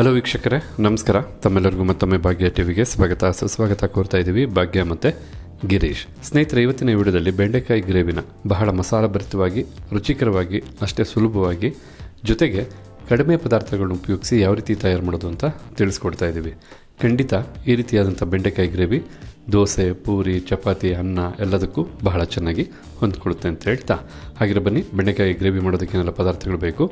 Hello ವೀಕ್ಷಕರೇ, ನಮಸ್ಕಾರ. ತಮ್ಮೆಲ್ಲರಿಗೂ ಮತ್ತೊಮ್ಮೆ ಭಾಗ್ಯ ಟಿವಿಗೆ ಸ್ವಾಗತ. ಸುಸ್ವಾಗತ ಕೋರ್ತಾ ಇದ್ದೀವಿ ಭಾಗ್ಯ ಮತ್ತು ಗಿರೀಶ್. ಸ್ನೇಹಿತರೆ, ಇವತ್ತಿನ ವಿಡಿಯೋದಲ್ಲಿ ಬೆಂಡೆಕಾಯಿ ಗ್ರೇವಿನ ಬಹಳ ಮಸಾಲ ಭರಿತವಾಗಿ ರುಚಿಕರವಾಗಿ, ಅಷ್ಟೇ ಸುಲಭವಾಗಿ ಜೊತೆಗೆ ಕಡಿಮೆ ಪದಾರ್ಥಗಳನ್ನು ಉಪಯೋಗಿಸಿ ಯಾವ ರೀತಿ ತಯಾರು ಮಾಡೋದು ಅಂತ ತಿಳಿಸ್ಕೊಡ್ತಾ ಇದ್ದೀವಿ. ಖಂಡಿತ ಈ ರೀತಿಯಾದಂಥ ಬೆಂಡೆಕಾಯಿ ಗ್ರೇವಿ ದೋಸೆ, ಪೂರಿ, ಚಪಾತಿ, ಅನ್ನ ಎಲ್ಲದಕ್ಕೂ ಬಹಳ ಚೆನ್ನಾಗಿ ಹೊಂದ್ಕೊಳ್ಳುತ್ತೆ ಅಂತ ಹೇಳ್ತಾ. ಹಾಗಿರೋ ಬನ್ನಿ, ಬೆಂಡೆಕಾಯಿ ಗ್ರೇವಿ ಮಾಡೋದಕ್ಕೇನೆಲ್ಲ ಪದಾರ್ಥಗಳು ಬೇಕು?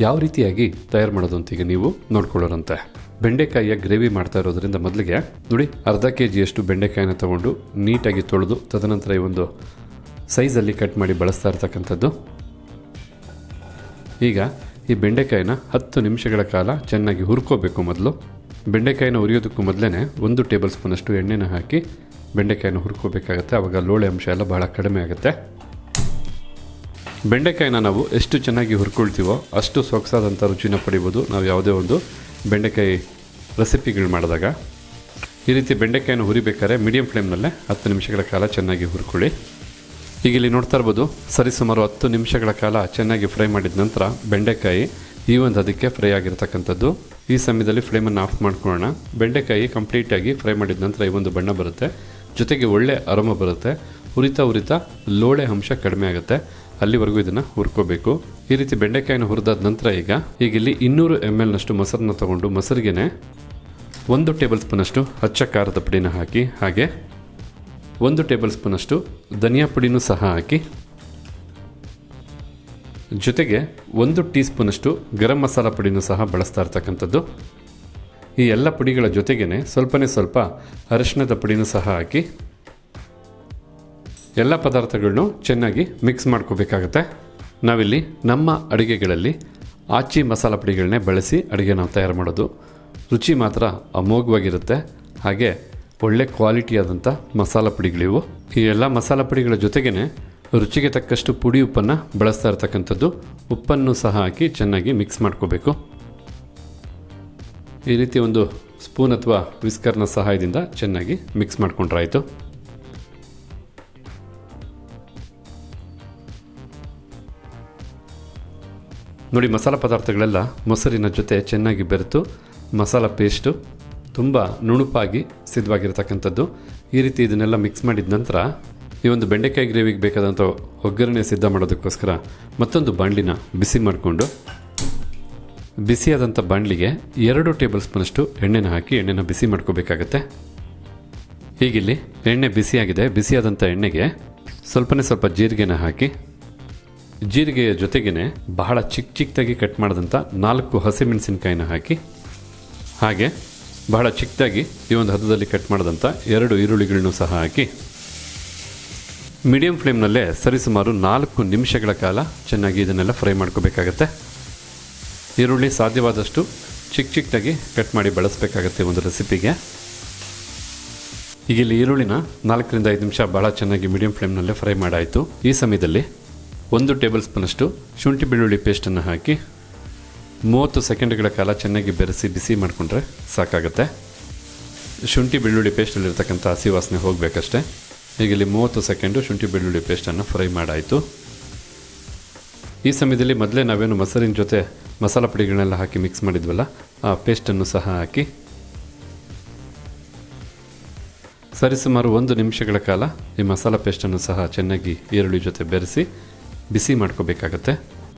ಯಾವ ರೀತಿಯಾಗಿ ತಯಾರು ಮಾಡೋದು ಅಂತ ಈಗ ನೀವು ನೋಡ್ಕೊಳ್ಳೋರಂತೆ? ಬೆಂಡೆಕಾಯಿಯ ಗ್ರೇವಿ ಮಾಡ್ತಾ ಇರೋದ್ರಿಂದ ಮೊದಲಿಗೆ ನೋಡಿ, ಅರ್ಧ ಕೆ ಜಿಯಷ್ಟು ಬೆಂಡೆಕಾಯಿನ ತಗೊಂಡು ನೀಟಾಗಿ ತೊಳೆದು ತದನಂತರ ಈ ಒಂದು ಸೈಜಲ್ಲಿ ಕಟ್ ಮಾಡಿ ಬಳಸ್ತಾ ಇರ್ತಕ್ಕಂಥದ್ದು. ಈಗ ಈ ಬೆಂಡೆಕಾಯಿನ ಹತ್ತು ನಿಮಿಷಗಳ ಕಾಲ ಚೆನ್ನಾಗಿ ಹುರ್ಕೋಬೇಕು ಮೊದಲು. ಬೆಂಡೆಕಾಯಿನ ಉರಿಯೋದಕ್ಕೂ ಮೊದಲೇ ಒಂದು ಟೇಬಲ್ ಸ್ಪೂನಷ್ಟು ಎಣ್ಣೆನ ಹಾಕಿ ಬೆಂಡೆಕಾಯಿನ ಹುರ್ಕೋಬೇಕಾಗತ್ತೆ. ಆವಾಗ ಲೋಳೆ ಅಂಶ ಎಲ್ಲ ಬಹಳ ಕಡಿಮೆ ಆಗುತ್ತೆ. ಬೆಂಡೆಕಾಯಿನ ನಾವು ಎಷ್ಟು ಚೆನ್ನಾಗಿ ಹುರ್ಕೊಳ್ತೀವೋ ಅಷ್ಟು ಸೊಗಸಾದಂಥ ರುಚಿನ ಪಡಿಬೋದು. ನಾವು ಯಾವುದೇ ಒಂದು ಬೆಂಡೆಕಾಯಿ ರೆಸಿಪಿಗಳು ಮಾಡಿದಾಗ. ಈ ರೀತಿ ಬೆಂಡೆಕಾಯಿನ ಹುರಿಬೇಕಾದ್ರೆ ಮೀಡಿಯಂ ಫ್ಲೇಮ್ನಲ್ಲೇ ಹತ್ತು ನಿಮಿಷಗಳ ಕಾಲ ಚೆನ್ನಾಗಿ ಹುರ್ಕೊಳ್ಳಿ. ಈಗ ಇಲ್ಲಿ ನೋಡ್ತಾ ಇರ್ಬೋದು ಸರಿಸುಮಾರು ಹತ್ತು ನಿಮಿಷಗಳ ಕಾಲ ಚೆನ್ನಾಗಿ ಫ್ರೈ ಮಾಡಿದ ನಂತರ ಬೆಂಡೆಕಾಯಿ ಈ ಒಂದು ಅದಕ್ಕೆ ಫ್ರೈ ಆಗಿರ್ತಕ್ಕಂಥದ್ದು. ಈ ಸಮಯದಲ್ಲಿ ಫ್ಲೇಮನ್ನು ಆಫ್ ಮಾಡ್ಕೊಳ್ಳೋಣ. ಬೆಂಡೆಕಾಯಿ ಕಂಪ್ಲೀಟಾಗಿ ಫ್ರೈ ಮಾಡಿದ ನಂತರ ಈ ಒಂದು ಬಣ್ಣ ಬರುತ್ತೆ. ಜೊತೆಗೆ ಒಳ್ಳೆ ಅರೋಮ ಬರುತ್ತೆ. ಹುರಿತಾ ಹುರಿತಾ ಲೋಳೆ ಅಂಶ ಕಡಿಮೆ ಆಗುತ್ತೆ. ಅಲ್ಲಿವರೆಗೂ ಇದನ್ನು ಹುರ್ಕೋಬೇಕು. ಈ ರೀತಿ ಬೆಂಡೆಕಾಯಿನ ಹುರಿದಾದ ನಂತರ ಈಗ ಈಗ ಇಲ್ಲಿ ಇನ್ನೂರು ಎಂ ಎಲ್ನಷ್ಟು ಮೊಸರನ್ನ ತಗೊಂಡು ಮೊಸರಿಗೆನೆ ಒಂದು ಟೇಬಲ್ ಸ್ಪೂನಷ್ಟು ಹಚ್ಚ ಖಾರದ ಪುಡಿನ ಹಾಕಿ, ಹಾಗೆ ಒಂದು ಟೇಬಲ್ ಸ್ಪೂನಷ್ಟು ಧನಿಯಾ ಪುಡಿನೂ ಸಹ ಹಾಕಿ, ಜೊತೆಗೆ ಒಂದು ಟೀ ಸ್ಪೂನಷ್ಟು ಗರಂ ಮಸಾಲ ಪುಡಿನೂ ಸಹ ಬಳಸ್ತಾ ಇರ್ತಕ್ಕಂಥದ್ದು. ಈ ಎಲ್ಲ ಪುಡಿಗಳ ಜೊತೆಗೇನೆ ಸ್ವಲ್ಪನೇ ಸ್ವಲ್ಪ ಅರಿಶಿಣದ ಪುಡಿನೂ ಸಹ ಹಾಕಿ ಎಲ್ಲ ಪದಾರ್ಥಗಳನ್ನು ಚೆನ್ನಾಗಿ ಮಿಕ್ಸ್ ಮಾಡ್ಕೋಬೇಕಾಗತ್ತೆ. ನಾವಿಲ್ಲಿ ನಮ್ಮ ಅಡುಗೆಗಳಲ್ಲಿ ಆಚಿ ಮಸಾಲ ಪುಡಿಗಳನ್ನೇ ಬಳಸಿ ಅಡುಗೆ ನಾವು ತಯಾರು ಮಾಡೋದು. ರುಚಿ ಮಾತ್ರ ಅಮೋಘವಾಗಿರುತ್ತೆ. ಹಾಗೆ ಒಳ್ಳೆ ಕ್ವಾಲಿಟಿಯಾದಂಥ ಮಸಾಲ ಪುಡಿಗಳಿವು. ಈ ಎಲ್ಲ ಮಸಾಲ ಪುಡಿಗಳ ಜೊತೆಗೇ ರುಚಿಗೆ ತಕ್ಕಷ್ಟು ಪುಡಿ ಉಪ್ಪನ್ನು ಬಳಸ್ತಾ ಇರ್ತಕ್ಕಂಥದ್ದು ಉಪ್ಪನ್ನು ಸಹ ಹಾಕಿ ಚೆನ್ನಾಗಿ ಮಿಕ್ಸ್ ಮಾಡ್ಕೋಬೇಕು. ಈ ರೀತಿ ಒಂದು ಸ್ಪೂನ್ ಅಥವಾ ವಿಸ್ಕರ್ನ ಸಹಾಯದಿಂದ ಚೆನ್ನಾಗಿ ಮಿಕ್ಸ್ ಮಾಡ್ಕೊಂಡ್ರಾಯ್ತು. ನೋಡಿ, ಮಸಾಲ ಪದಾರ್ಥಗಳೆಲ್ಲ ಮೊಸರಿನ ಜೊತೆ ಚೆನ್ನಾಗಿ ಬೆರೆತು, ಮಸಾಲ ಪೇಸ್ಟು ತುಂಬ ನುಣುಪಾಗಿ ಸಿದ್ಧವಾಗಿರ್ತಕ್ಕಂಥದ್ದು. ಈ ರೀತಿ ಇದನ್ನೆಲ್ಲ ಮಿಕ್ಸ್ ಮಾಡಿದ ನಂತರ ಈ ಒಂದು ಬೆಂಡೆಕಾಯಿ ಗ್ರೇವಿಗೆ ಬೇಕಾದಂಥ ಒಗ್ಗರಣೆ ಸಿದ್ಧ ಮಾಡೋದಕ್ಕೋಸ್ಕರ ಮತ್ತೊಂದು ಬಾಣಲಿನ ಬಿಸಿ ಮಾಡಿಕೊಂಡು, ಬಿಸಿಯಾದಂಥ ಬಾಣಲಿಗೆ ಎರಡು ಟೇಬಲ್ ಸ್ಪೂನಷ್ಟು ಎಣ್ಣೆನ ಹಾಕಿ ಎಣ್ಣೆನ ಬಿಸಿ ಮಾಡ್ಕೋಬೇಕಾಗತ್ತೆ. ಹೀಗಿಲ್ಲಿ ಎಣ್ಣೆ ಬಿಸಿಯಾಗಿದೆ. ಬಿಸಿಯಾದಂಥ ಎಣ್ಣೆಗೆ ಸ್ವಲ್ಪನೇ ಸ್ವಲ್ಪ ಜೀರಿಗೆನ ಹಾಕಿ ಜೀರಿಗೆಯ ಜೊತೆಗೇ ಬಹಳ ಚಿಕ್ಕ ಚಿಕ್ಕದಾಗಿ ಕಟ್ ಮಾಡಿದಂಥ ನಾಲ್ಕು ಹಸಿಮೆಣಸಿನಕಾಯಿನ ಹಾಕಿ, ಹಾಗೆ ಬಹಳ ಚಿಕ್ಕದಾಗಿ ಈ ಒಂದು ಹದದಲ್ಲಿ ಕಟ್ ಮಾಡಿದಂಥ ಎರಡು ಈರುಳ್ಳಿಗಳನ್ನು ಸಹ ಹಾಕಿ ಮೀಡಿಯಂ ಫ್ಲೇಮ್ನಲ್ಲೇ ಸರಿಸುಮಾರು ನಾಲ್ಕು ನಿಮಿಷಗಳ ಕಾಲ ಚೆನ್ನಾಗಿ ಇದನ್ನೆಲ್ಲ ಫ್ರೈ ಮಾಡ್ಕೋಬೇಕಾಗತ್ತೆ. ಈರುಳ್ಳಿ ಸಾಧ್ಯವಾದಷ್ಟು ಚಿಕ್ಕ ಚಿಕ್ಕದಾಗಿ ಕಟ್ ಮಾಡಿ ಬಳಸಬೇಕಾಗತ್ತೆ ಒಂದು ರೆಸಿಪಿಗೆ ಈಗ ಇಲ್ಲಿ ಈರುಳ್ಳಿನ ನಾಲ್ಕರಿಂದ ಐದು ನಿಮಿಷ ಭಾಳ ಚೆನ್ನಾಗಿ ಮೀಡಿಯಂ ಫ್ಲೇಮ್ನಲ್ಲೇ ಫ್ರೈ ಮಾಡಾಯಿತು. ಈ ಸಮಯದಲ್ಲಿ ಒಂದು ಟೇಬಲ್ ಸ್ಪೂನಷ್ಟು ಶುಂಠಿ ಬೆಳ್ಳುಳ್ಳಿ ಪೇಸ್ಟನ್ನು ಹಾಕಿ ಮೂವತ್ತು ಸೆಕೆಂಡ್ಗಳ ಕಾಲ ಚೆನ್ನಾಗಿ ಬೆರೆಸಿ ಬಿಸಿ ಮಾಡಿಕೊಂಡ್ರೆ ಸಾಕಾಗುತ್ತೆ. ಶುಂಠಿ ಬೆಳ್ಳುಳ್ಳಿ ಪೇಸ್ಟಲ್ಲಿರ್ತಕ್ಕಂಥ ಹಸಿ ವಾಸನೆ ಹೋಗಬೇಕಷ್ಟೆ. ಈಗ ಇಲ್ಲಿ ಮೂವತ್ತು ಸೆಕೆಂಡು ಶುಂಠಿ ಬೆಳ್ಳುಳ್ಳಿ ಪೇಸ್ಟನ್ನು ಫ್ರೈ ಮಾಡಾಯಿತು. ಈ ಸಮಯದಲ್ಲಿ ಮೊದಲೇ ನಾವೇನು ಮೊಸರಿನ ಜೊತೆ ಮಸಾಲ ಪುಡಿಗಳನ್ನೆಲ್ಲ ಹಾಕಿ ಮಿಕ್ಸ್ ಮಾಡಿದ್ವಲ್ಲ, ಆ ಪೇಸ್ಟನ್ನು ಸಹ ಹಾಕಿ ಸರಿಸುಮಾರು ಒಂದು ನಿಮಿಷಗಳ ಕಾಲ ಈ ಮಸಾಲ ಪೇಸ್ಟನ್ನು ಸಹ ಚೆನ್ನಾಗಿ ಈರುಳ್ಳಿ ಜೊತೆ ಬೆರೆಸಿ ಬಿಸಿ ಮಾಡ್ಕೋಬೇಕಾಗತ್ತೆ.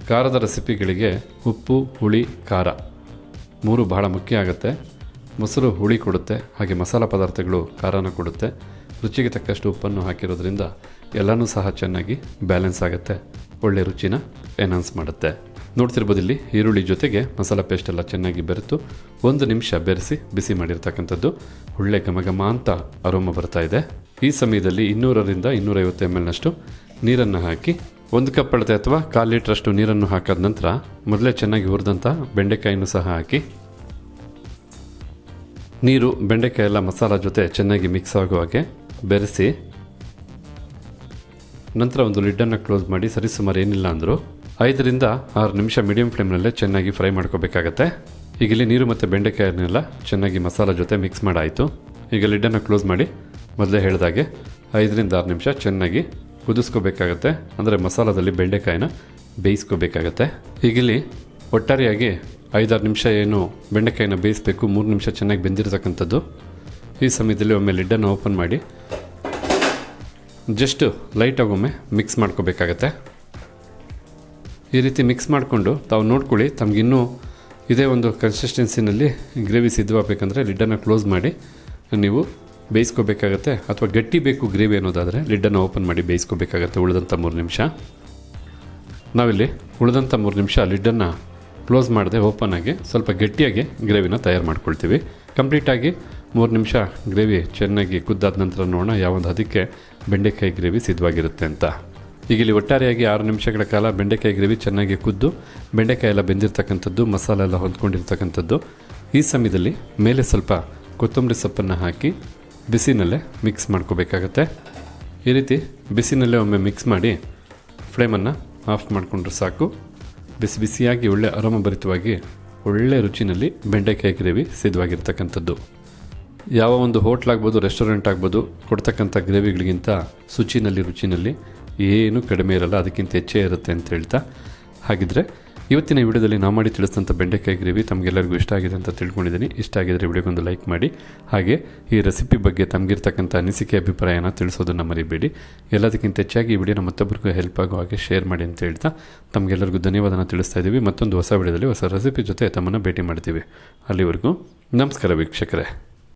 ಖಾರದ ರೆಸಿಪಿಗಳಿಗೆ ಉಪ್ಪು, ಹುಳಿ, ಖಾರ ಮೂರು ಬಹಳ ಮುಖ್ಯ ಆಗುತ್ತೆ. ಮೊಸರು ಹುಳಿ ಕೊಡುತ್ತೆ, ಹಾಗೆ ಮಸಾಲೆ ಪದಾರ್ಥಗಳು ಖಾರನ ಕೊಡುತ್ತೆ. ರುಚಿಗೆ ತಕ್ಕಷ್ಟು ಉಪ್ಪನ್ನು ಹಾಕಿರೋದ್ರಿಂದ ಎಲ್ಲನೂ ಸಹ ಚೆನ್ನಾಗಿ ಬ್ಯಾಲೆನ್ಸ್ ಆಗುತ್ತೆ. ಒಳ್ಳೆ ರುಚಿನ ಎನ್ಹಾನ್ಸ್ ಮಾಡುತ್ತೆ. ನೋಡ್ತಿರ್ಬೋದು ಇಲ್ಲಿ ಈರುಳ್ಳಿ ಜೊತೆಗೆ ಮಸಾಲೆ ಪೇಸ್ಟ್ ಎಲ್ಲ ಚೆನ್ನಾಗಿ ಬೆರೆತು ಒಂದು ನಿಮಿಷ ಬೆರೆಸಿ ಬಿಸಿ ಮಾಡಿರ್ತಕ್ಕಂಥದ್ದು. ಒಳ್ಳೆ ಘಮ ಅಂತ ಅರೋಮ ಬರ್ತಾ ಇದೆ. ಈ ಸಮಯದಲ್ಲಿ ಇನ್ನೂರರಿಂದ ಇನ್ನೂರೈವತ್ತು ಎಂ ಎಲ್ನಷ್ಟು ನೀರನ್ನು ಹಾಕಿ ಒಂದು ಕಪ್ ಅಳತೆ ಅಥವಾ ಕಾಲು ಲೀಟ್ರಷ್ಟು ನೀರನ್ನು ಹಾಕಾದ ನಂತರ ಮೊದಲೇ ಚೆನ್ನಾಗಿ ಹುರಿದಂಥ ಬೆಂಡೆಕಾಯಿಯನ್ನು ಸಹ ಹಾಕಿ. ನೀರು ಬೆಂಡೆಕಾಯಿ ಎಲ್ಲ ಮಸಾಲ ಜೊತೆ ಚೆನ್ನಾಗಿ ಮಿಕ್ಸ್ ಆಗೋ ಹಾಗೆ ಬೆರೆಸಿ. ನಂತರ ಒಂದು ಲಿಡ್ಡನ್ನು ಕ್ಲೋಸ್ ಮಾಡಿ ಸರಿಸುಮಾರು ಏನಿಲ್ಲ ಅಂದರೂ ಐದರಿಂದ ಆರು ನಿಮಿಷ ಮೀಡಿಯಂ ಫ್ಲೇಮ್ನಲ್ಲೇ ಚೆನ್ನಾಗಿ ಫ್ರೈ ಮಾಡ್ಕೋಬೇಕಾಗತ್ತೆ. ಈಗ ಇಲ್ಲಿ ನೀರು ಮತ್ತು ಬೆಂಡೆಕಾಯನ್ನೆಲ್ಲ ಚೆನ್ನಾಗಿ ಮಸಾಲ ಜೊತೆ ಮಿಕ್ಸ್ ಮಾಡಾಯಿತು. ಈಗ ಲಿಡ್ಡನ್ನು ಕ್ಲೋಸ್ ಮಾಡಿ ಮೊದಲೇ ಹೇಳಿದಾಗೆ ಐದರಿಂದ ಆರು ನಿಮಿಷ ಚೆನ್ನಾಗಿ ಕುದಿಸ್ಕೋಬೇಕಾಗತ್ತೆ. ಅಂದರೆ ಮಸಾಲದಲ್ಲಿ ಬೆಂಡೆಕಾಯಿನ ಬೇಯಿಸ್ಕೋಬೇಕಾಗತ್ತೆ. ಈಗಿಲ್ಲಿ ಒಟ್ಟಾರೆಯಾಗಿ ಐದಾರು ನಿಮಿಷ ಏನು ಬೆಂಡೆಕಾಯಿನ ಬೇಯಿಸಬೇಕು, ಮೂರು ನಿಮಿಷ ಚೆನ್ನಾಗಿ ಬೆಂದಿರತಕ್ಕಂಥದ್ದು. ಈ ಸಮಯದಲ್ಲಿ ಒಮ್ಮೆ ಲಿಡ್ಡನ್ನು ಓಪನ್ ಮಾಡಿ. ಜಸ್ಟು ಲೈಟಾಗಿ ಒಮ್ಮೆ ಮಿಕ್ಸ್ ಮಾಡ್ಕೋಬೇಕಾಗತ್ತೆ. ಈ ರೀತಿ ಮಿಕ್ಸ್ ಮಾಡಿಕೊಂಡು ತಾವು ನೋಡ್ಕೊಳ್ಳಿ ತಮಗಿನ್ನೂ ಇದೇ ಒಂದು ಕನ್ಸಿಸ್ಟೆನ್ಸಿನಲ್ಲಿ ಗ್ರೇವಿ ಸಿದ್ಧವಾಗಬೇಕಂದ್ರೆ ಲಿಡ್ಡನ್ನು ಕ್ಲೋಸ್ ಮಾಡಿ, ನೀವು ಬೇಯಿಸ್ಕೋಬೇಕಾಗತ್ತೆ ಅಥವಾ ಗಟ್ಟಿ ಬೇಕು ಗ್ರೇವಿ ಅನ್ನೋದಾದರೆ ಲಿಡ್ಡನ್ನು ಓಪನ್ ಮಾಡಿ ಬೇಯಿಸ್ಕೋಬೇಕಾಗತ್ತೆ ಉಳಿದಂಥ ಮೂರು ನಿಮಿಷ. ನಾವಿಲ್ಲಿ ಉಳಿದಂಥ ಮೂರು ನಿಮಿಷ ಲಿಡ್ಡನ್ನು ಕ್ಲೋಸ್ ಮಾಡದೆ ಓಪನ್ ಆಗಿ ಸ್ವಲ್ಪ ಗಟ್ಟಿಯಾಗಿ ಗ್ರೇವಿನ ತಯಾರು ಮಾಡ್ಕೊಳ್ತೀವಿ. ಕಂಪ್ಲೀಟಾಗಿ ಮೂರು ನಿಮಿಷ ಗ್ರೇವಿ ಚೆನ್ನಾಗಿ ಕುದ್ದಾದ ನಂತರ ನೋಡೋಣ ಯಾವೊಂದು ಅದಕ್ಕೆ ಬೆಂಡೆಕಾಯಿ ಗ್ರೇವಿ ಸಿದ್ಧವಾಗಿರುತ್ತೆ ಅಂತ. ಈಗ ಇಲ್ಲಿ ಒಟ್ಟಾರೆಯಾಗಿ ಆರು ನಿಮಿಷಗಳ ಕಾಲ ಬೆಂಡೆಕಾಯಿ ಗ್ರೇವಿ ಚೆನ್ನಾಗಿ ಕುದ್ದು, ಬೆಂಡೆಕಾಯಿ ಎಲ್ಲ ಬೆಂದಿರ್ತಕ್ಕಂಥದ್ದು, ಮಸಾಲೆ ಎಲ್ಲ ಹೊಂದ್ಕೊಂಡಿರ್ತಕ್ಕಂಥದ್ದು. ಈ ಸಮಯದಲ್ಲಿ ಮೇಲೆ ಸ್ವಲ್ಪ ಕೊತ್ತಂಬರಿ ಸೊಪ್ಪನ್ನು ಹಾಕಿ ಬಿಸಿನಲ್ಲೇ ಮಿಕ್ಸ್ ಮಾಡ್ಕೋಬೇಕಾಗತ್ತೆ. ಈ ರೀತಿ ಬಿಸಿನಲ್ಲೇ ಒಮ್ಮೆ ಮಿಕ್ಸ್ ಮಾಡಿ ಫ್ಲೇಮನ್ನು ಆಫ್ ಮಾಡಿಕೊಂಡ್ರೆ ಸಾಕು. ಬಿಸಿ ಬಿಸಿಯಾಗಿ ಒಳ್ಳೆ ಆರಾಮಭರಿತವಾಗಿ ಒಳ್ಳೆ ರುಚಿನಲ್ಲಿ ಬೆಂಡೆಕಾಯಿ ಗ್ರೇವಿ ಸಿದ್ಧವಾಗಿರ್ತಕ್ಕಂಥದ್ದು. ಯಾವ ಒಂದು ಹೋಟ್ಲ್ ಆಗ್ಬೋದು, ರೆಸ್ಟೋರೆಂಟ್ ಆಗ್ಬೋದು, ಕೊಡ್ತಕ್ಕಂಥ ಗ್ರೇವಿಗಳಿಗಿಂತ ಶುಚಿನಲ್ಲಿ, ರುಚಿನಲ್ಲಿ ಏನೂ ಕಡಿಮೆ ಇರಲ್ಲ, ಅದಕ್ಕಿಂತ ಹೆಚ್ಚೇ ಇರುತ್ತೆ ಅಂತ ಹೇಳ್ತಾ. ಹಾಗಿದ್ರೆ ಇವತ್ತಿನ ವಿಡಿಯೋದಲ್ಲಿ ನಾ ಮಾಡಿ ತಿಳಿಸಿದಂಥ ಬೆಂಡೆಕಾಯಿ ಗ್ರೇವಿ ತಮಗೆಲ್ಲರಿಗೂ ಇಷ್ಟ ಆಗಿದೆ ಅಂತ ತಿಳ್ಕೊಂಡಿದ್ದೀನಿ. ಇಷ್ಟ ಆಗಿದ್ರೆ ವಿಡಿಯೋಗೊಂದು ಲೈಕ್ ಮಾಡಿ. ಹಾಗೆ ಈ ರೆಸಿಪಿ ಬಗ್ಗೆ ತಮಗಿರ್ತಕ್ಕಂಥ ಅನಿಸಿಕೆ, ಅಭಿಪ್ರಾಯನ ತಿಳಿಸೋದನ್ನು ಮರಿಬೇಡಿ. ಎಲ್ಲದಕ್ಕಿಂತ ಹೆಚ್ಚಾಗಿ ಈ ವಿಡಿಯೋನ ಮತ್ತೊಬ್ಬರಿಗೂ ಹೆಲ್ಪ್ ಆಗೋ ಹಾಗೆ ಶೇರ್ ಮಾಡಿ ಅಂತ ಹೇಳ್ತಾ ತಮಗೆಲ್ಲರಿಗೂ ಧನ್ಯವಾದನ ತಿಳಿಸ್ತಾ ಇದ್ದೀವಿ. ಮತ್ತೊಂದು ಹೊಸ ವಿಡಿಯೋದಲ್ಲಿ ಹೊಸ ರೆಸಿಪಿ ಜೊತೆ ತಮ್ಮನ್ನು ಭೇಟಿ ಮಾಡ್ತೀವಿ. ಅಲ್ಲಿವರೆಗೂ ನಮಸ್ಕಾರ ವೀಕ್ಷಕರೇ.